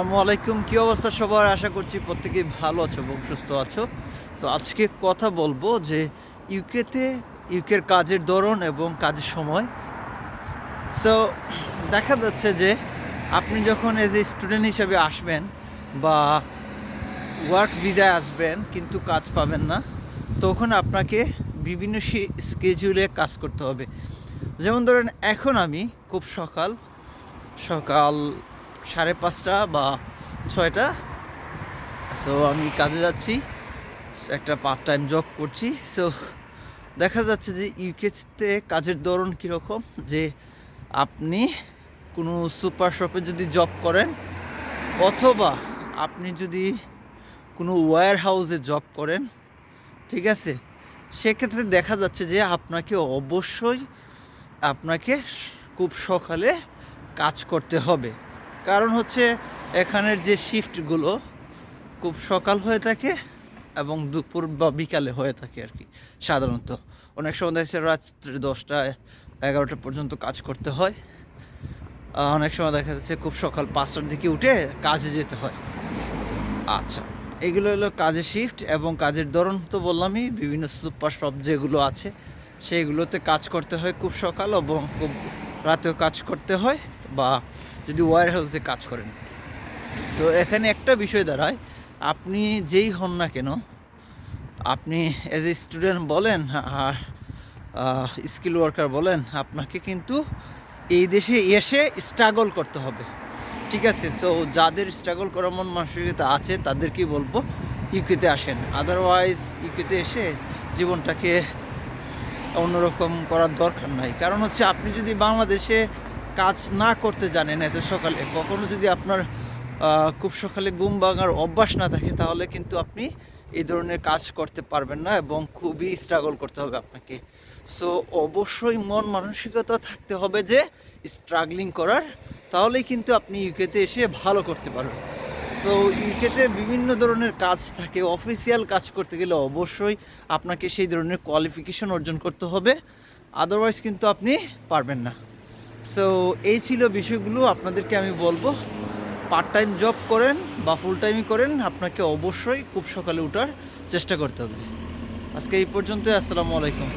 আসসালামু আলাইকুম। কী অবস্থা সবার? আশা করছি প্রত্যেকেই ভালো আছো এবং সুস্থ আছো। তো আজকে কথা বলব যে ইউকেতে, ইউকের কাজের ধরন এবং কাজের সময়। সো দেখা যাচ্ছে যে আপনি যখন এজ এ স্টুডেন্ট হিসেবে আসবেন বা ওয়ার্ক ভিজায় আসবেন কিন্তু কাজ পাবেন না, তখন আপনাকে বিভিন্ন স্কেজুলে কাজ করতে হবে। যেমন ধরেন এখন আমি খুব সকাল সকাল সাড়ে পাঁচটা বা ছয়টা। সো আমি কাজে যাচ্ছি, একটা পার্ট টাইম জব করছি। সো দেখা যাচ্ছে যে ইউকেতে কাজের ধরন কীরকম? যে আপনি কোনো সুপার শপে যদি জব করেন, অথবা আপনি যদি কোনো ওয়্যার হাউসে জব করেন, ঠিক আছে? সেক্ষেত্রে দেখা যাচ্ছে যে আপনাকে অবশ্যই আপনাকে খুব সকালে কাজ করতে হবে। কারণ হচ্ছে এখানের যে শিফটগুলো খুব সকাল হয়ে থাকে এবং দুপুর বা বিকালে হয়ে থাকে আর কি, সাধারণত। অনেক সময় দেখা যাচ্ছে রাত্রে দশটা, এগারোটা পর্যন্ত কাজ করতে হয়। অনেক সময় দেখা যাচ্ছে খুব সকাল পাঁচটার দিকে উঠে কাজে যেতে হয়। আচ্ছা এগুলো হলো কাজের শিফট এবং কাজের ধরন তো বললামই, বিভিন্ন সুপার শপ যেগুলো আছে সেইগুলোতে কাজ করতে হয় খুব সকাল এবং খুব রাতেও কাজ করতে হয়। বা যদি ওয়ার হাউসে কাজ করেন। সো এখানে একটা বিষয় দাঁড়ায়। আপনি যেই হন না কেন, আপনি এজ এ স্টুডেন্ট বলেন আর স্কিল ওয়ার্কার বলেন, আপনাকে কিন্তু এই দেশে এসে স্ট্রাগল করতে হবে। ঠিক আছে? সো যাদের স্ট্রাগল করার মন মানসিকতা আছে, তাদেরকেই বলব ইউকেতে আসেন। আদারওয়াইজ ইউকেতে এসে জীবনটাকে অন্যরকম করার দরকার নাই। কারণ হচ্ছে, আপনি যদি বাংলাদেশে কাজ না করতে জানেন এত সকালে। কখনো যদি আপনার খুব সকালে ঘুম ভাঙার অভ্যাস না থাকে, তাহলে কিন্তু আপনি এই ধরনের কাজ করতে পারবেন না এবং খুবই স্ট্রাগল করতে হবে আপনাকে। সো অবশ্যই মন মানসিকতা থাকতে হবে যে স্ট্রাগলিং করার, তাহলেই কিন্তু আপনি ইউকেতে এসে ভালো করতে পারবেন। সো ইউকেতে বিভিন্ন ধরনের কাজ থাকে অফিসিয়াল কাজ করতে গেলে অবশ্যই আপনাকে সেই ধরনের কোয়ালিফিকেশন অর্জন করতে হবে আদারওয়াইজ কিন্তু আপনি পারবেন না। সো এই ছিল বিষয়গুলো আপনাদেরকে আমি বলব। পার্ট টাইম জব করেন বা ফুল টাইমই করেন, আপনাকে অবশ্যই খুব সকালে ওঠার চেষ্টা করতে হবে। আজকে এই পর্যন্তই, আসসালামু আলাইকুম।